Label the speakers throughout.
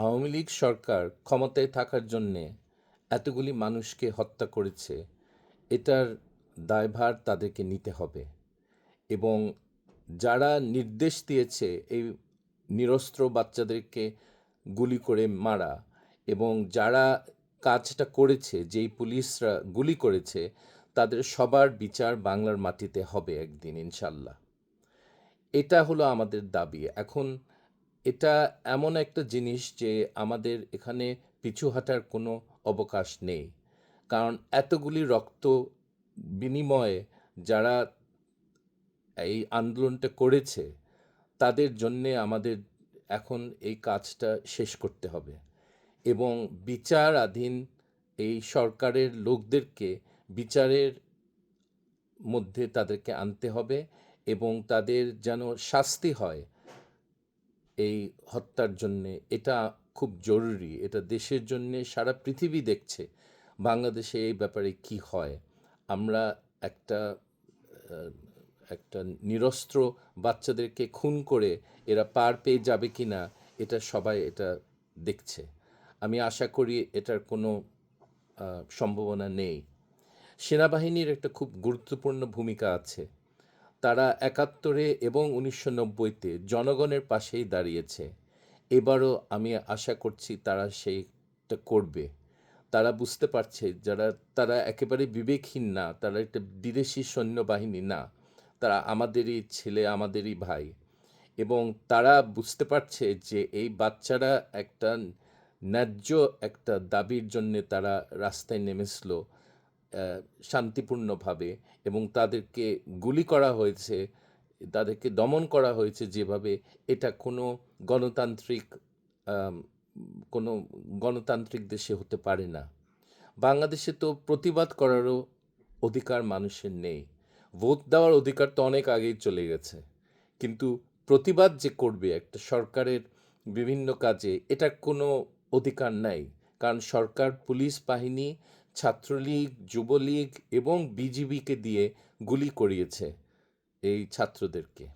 Speaker 1: আওয়ামী লীগ সরকার ক্ষমতায় থাকার জন্যে এতগুলি মানুষকে হত্যা করেছে, এটার দায়ভার তাদেরকে নিতে হবে। এবং যারা নির্দেশ দিয়েছে এই নিরস্ত্র বাচ্চাদেরকে গুলি করে মারা এবং যারা কাজটা করেছে, যেই পুলিশরা গুলি করেছে, তাদের সবার বিচার বাংলার মাটিতে হবে একদিন ইনশাল্লাহ। এটা হলো আমাদের দাবি। এখন এটা এমন একটা জিনিস যে আমাদের এখানে পিছু হাঁটার কোনো অবকাশ নেই। কারণ এতগুলি রক্ত বিনিময়ে যারা এই আন্দোলনটা করেছে, তাদের জন্যে আমাদের এখন এই কাজটা শেষ করতে হবে এবং বিচারাধীন এই সরকারের লোকদেরকে বিচারের মধ্যে তাদেরকে আনতে হবে এবং তাদের যেন শাস্তি হয় এই হত্যার জন্যে এটা খুব জরুরি, এটা দেশের জন্যে, সারা পৃথিবী দেখছে বাংলাদেশে এই ব্যাপারে কি হয়। আমরা একটা একটা নিরস্ত্র বাচ্চাদেরকে খুন করে এরা পার পেয়ে যাবে কি না এটা সবাই এটা দেখছে। আমি আশা করি এটার কোনো সম্ভাবনা নেই। সেনাবাহিনীর একটা খুব গুরুত্বপূর্ণ ভূমিকা আছে। তারা একাত্তরে এবং উনিশশো নব্বইতে জনগণের পাশেই দাঁড়িয়েছে। এবারও আমি আশা করছি তারা সেইটা করবে। তারা বুঝতে পারছে যারা, তারা একেবারে বিবেকহীন না, তারা একটা বিদেশি সৈন্যবাহিনী না। তারা আমাদেরই ছেলে, আমাদেরই ভাই। এবং তারা বুঝতে পারছে যে এই বাচ্চারা একটা ন্যায্য একটা দাবির জন্যে তারা রাস্তায় নেমেছিল। শান্তিপূর্ণভাবে এবং তাদেরকে গুলি করা হয়েছে, তাদেরকে দমন করা হয়েছে যেভাবে, এটা কোনো গণতান্ত্রিক কোনো গণতান্ত্রিক দেশে হতে পারে না। বাংলাদেশে তো প্রতিবাদ করারও অধিকার মানুষের নেই। ভোট দেওয়ার অধিকার তো অনেক আগেই চলে গেছে। কিন্তু প্রতিবাদ যে করবে একটা সরকারের বিভিন্ন কাজে, এটার কোনো অধিকার নাই। কারণ সরকার, পুলিশ, বাহিনী ছাত্রলীগ, যুবলীগ এবং বিজিবিকে দিয়ে গুলি করিয়েছে এই ছাত্রদেরকে।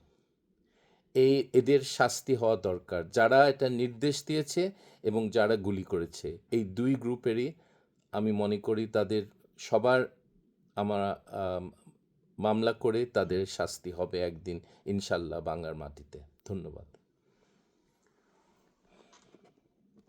Speaker 1: এই এদের শাস্তি হওয়া দরকার। যারা এটা নির্দেশ দিয়েছে এবং যারা গুলি করেছে, এই দুই গ্রুপেরই আমি মনে করি তাদের সবার আমার মামলা করে তাদের শাস্তি হবে একদিন ইনশাল্লাহ বাংলার মাটিতে। ধন্যবাদ।